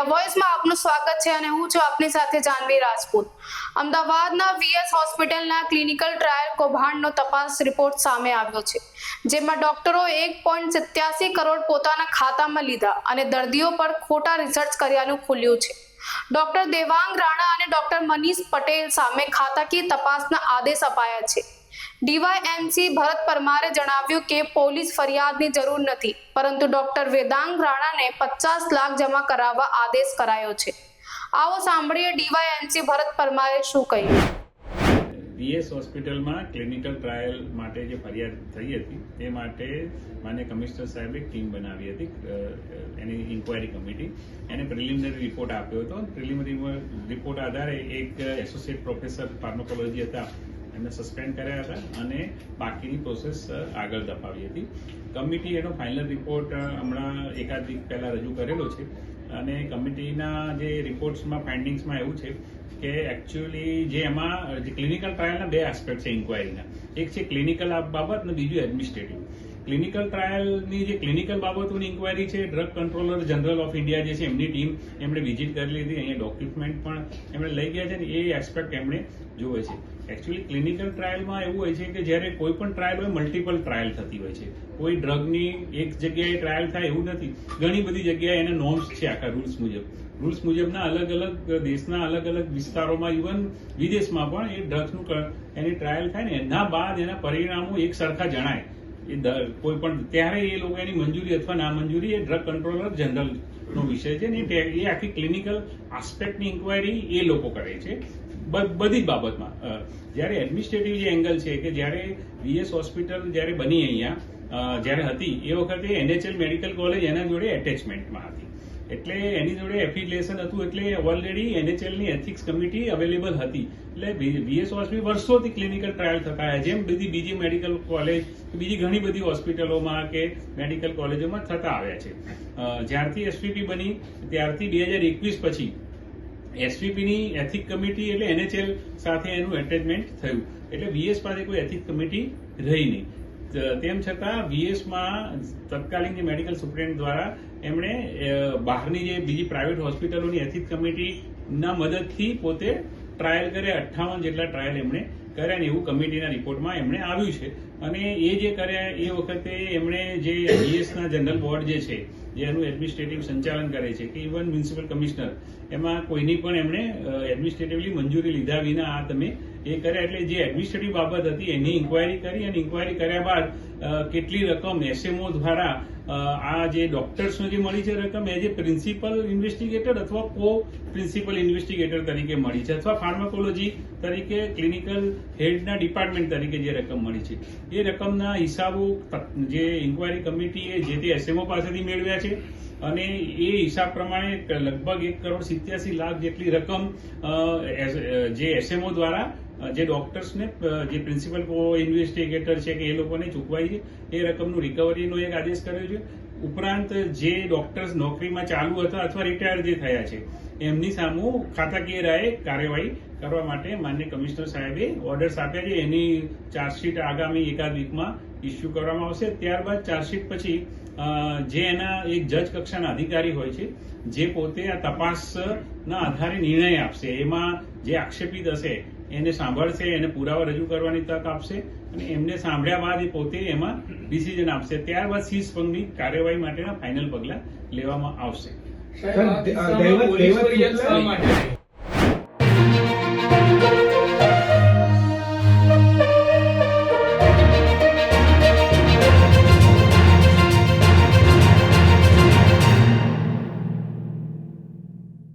વોઇસમાં આપનું સ્વાગત છે અને હું છું આપની સાથે જાનવી રાજપૂત. અમદાવાદના વીએસ હોસ્પિટલના ક્લિનિકલ ટ્રાયલ કૌભાંડનો તપાસ રિપોર્ટ સામે આવ્યો છે, જેમાં ડોક્ટરો એક પોઈન્ટ સિત્યાસી કરોડ પોતાના ખાતામાં લીધા અને દર્દીઓ પર ખોટા રિસર્ચ કર્યાનું ખુલ્યું છે. ડોક્ટર દેવાંગ રાણા અને ડોક્ટર મનીષ પટેલ સામે ખાતાકીય તપાસના આદેશ અપાયા છે. ડીવાયએમસી ભરત પરમારે જણાવ્યું કે પોલીસ ફરિયાદની જરૂર નથી, પરંતુ ડોક્ટર વેદાંગ રાણાને પચાસ લાખ જમા કરાવવા આદેશ કરાયો છે. આવો સાંભળીએ ડીવાયએમસી ભરત પરમારે શું કહ્યું. બીએસ હોસ્પિટલમાં ક્લિનિકલ ટ્રાયલ માટે જે ફરિયાદ થઈ હતી, તે માટે માન્ય કમિશનર સાહેબે ટીમ બનાવી હતી એની ઇન્ક્વાયરી કમિટી. એને પ્રિલિમિનરી રિપોર્ટ આપ્યો હતો. પ્રિલિમિનરી રિપોર્ટ આધારે એક એસોસિએટ પ્રોફેસર ફાર્માકોલોજી હતા એમને સસ્પેન્ડ કર્યા હતા અને બાકીની પ્રોસેસ આગળ ધપાવી હતી. કમિટી એનો ફાઇનલ રિપોર્ટ હમણાં એકાદ વીક પહેલાં રજૂ કરેલો છે. અને કમિટીના જે રિપોર્ટ્સમાં ફાઇન્ડિંગ્સમાં એવું છે કે એકચ્યુઅલી જે એમાં, જે ક્લિનિકલ ટ્રાયલના બે આસ્પેક્ટ છે ઇન્ક્વાયરીના એક છે ક્લિનિકલ બાબત અને બીજું એડમિનિસ્ટ્રેટિવ ક્લિનિકલ ટ્રાયલની જે ક્લિનિકલ બાબતોની ઇન્ક્વાયરી છે drug controller general of India જે છે, એમની ટીમ એમણે વિઝિટ કરી હતી અહીંયા ડોક્યુમેન્ટ પણ એમણે લઈ ગયા છે ને એ એસ્પેક્ટ એમણે જોવે છે. એકચ્યુઅલી ક્લિનિકલ ટ્રાયલમાં એવું હોય છે કે જ્યારે કોઈ પણ ટ્રાયલ હોય મલ્ટિપલ ટ્રાયલ થતી હોય છે. કોઈ ડ્રગની એક જગ્યાએ ટ્રાયલ થાય એવું નથી. ઘણી બધી જગ્યાએ એના નોર્મ્સ છે આખા રૂલ્સ મુજબ. રૂલ્સ મુજબના અલગ અલગ દેશના અલગ અલગ વિસ્તારોમાં ઇવન વિદેશમાં પણ એ ડ્રગ્સનું એની ટ્રાયલ થાય ને એના બાદ એના પરિણામો એક સરખા જણાય. એ કોઈ પણ, ત્યારે એ લોકો એની મંજૂરી અથવા નામંજૂરી એ ડ્રગ કંટ્રોલર જનરલ નો વિષય છે ને એ આખી ક્લિનિકલ આસ્પેક્ટની ઇન્ક્વાયરી એ લોકો કરે છે. બધી જ બાબતમાં. જ્યારે એડમિનિસ્ટ્રેટિવ જે એંગલ છે કે જ્યારે વીએસ હોસ્પિટલ જ્યારે બની અહીંયા જ્યારે હતી, એ વખતે એનએચએલ મેડિકલ કોલેજ એના જોડે એટેચમેન્ટમાં હતી. એટલે એની જોડે એફિલિએશન હતું એટલે ઓલરેડી એનએચએલની એથિક્સ કમિટી અવેલેબલ હતી. એટલે બીએસ હોસ્પિટલ વર્ષોથી ક્લિનિકલ ટ્રાયલ થતા જેમ બધી બીજી મેડિકલ કોલેજ બીજી ઘણી બધી હોસ્પિટલોમાં કે મેડિકલ કોલેજોમાં થતા આવ્યા છે. જ્યારથી એસવીપી બની, ત્યારથી બે હજાર એકવીસ પછી એસવીપીની એથિક કમિટી એટલે એનએચએલ સાથે એનું એટેચમેન્ટ થયું. એટલે વીએસ પાસે કોઈ એથિક કમિટી રહી નહીં. તેમ છતાં વીએસમાં તત્કાલીન જે મેડિકલ સુપ્રિન્ટ દ્વારા એમણે બહારની જે બીજી પ્રાઇવેટ હોસ્પિટલોની એથિક કમિટીના મદદથી પોતે ટ્રાયલ કર્યા અઠ્ઠાવન જેટલા ટ્રાયલ એમણે કર્યા ને એવું કમિટીના રિપોર્ટમાં એમણે આવ્યું છે. અને એ જે કર્યા, એ વખતે એમણે જે વીએસના જનરલ બોર્ડ જે છે જે એનું એડમિનિસ્ટ્રેટિવ સંચાલન કરે છે, કે ઇવન મ્યુનિસિપલ કમિશનર, એમાં કોઈની પણ એમણે એડમિનિસ્ટ્રેટિવલી મંજૂરી લીધા વિના આ તમે એ કર્યા એટલે જે એડમિનિસ્ટ્રેટિવ બાબત હતી, એની ઇન્ક્વાયરી કરી અને ઇન્ક્વાયરી કર્યા બાદ કેટલી રકમ એસએમઓ દ્વારા આ જે ડોક્ટર્સને જે મળી છે રકમ એ જે પ્રિન્સિપલ ઇન્વેસ્ટિગેટર અથવા કો પ્રિન્સિપલ ઇન્વેસ્ટિગેટર તરીકે મળી છે અથવા ફાર્માકોલોજી તરીકે ક્લિનિકલ હેડના ડિપાર્ટમેન્ટ તરીકે જે રકમ મળી છે. એ રકમના હિસાબો જે ઇન્ક્વાયરી કમિટીએ જે તે એસએમઓ પાસેથી મેળવ્યા છે અને એ હિસાબ પ્રમાણે લગભગ એક કરોડ સિત્યાસી લાખ જેટલી રકમ જે એસએમઓ દ્વારા જે ડોક્ટર્સને જે પ્રિન્સિપલ ઇન્વેસ્ટિગેટર છે કે એ લોકોને ચૂકવાઈ છે, એ રકમનું રિકવરીનો એક આદેશ કર્યો છે. ઉપરાંત જે ડોક્ટર્સ નોકરીમાં ચાલુ હતા અથવા રિટાયર જે થયા છે, એમની સામુ ખાતાકીય રાયે કાર્યવાહી કરવા માટે માન્ય કમિશનર સાહેબે ઓર્ડર્સ આપ્યા છે. એની ચાર્જશીટ આગામી એકાદ વીકમાં ઇસ્યુ કરવામાં આવશે. ત્યારબાદ ચાર્જશીટ પછી જે એના એક જજ કક્ષાના અધિકારી હોય છે, જે પોતે આ તપાસના આધારે નિર્ણય આપશે. એમાં જે આક્ષેપિત હશે એને સાંભળશે એને પુરાવા રજૂ કરવાની તક આપશે અને એમને સાંભળ્યા બાદ એ પોતે એમાં ડિસિઝન આપશે. ત્યારબાદ સીઝ ભંગની કાર્યવાહી માટેના ફાઇનલ પગલાં લેવામાં આવશે.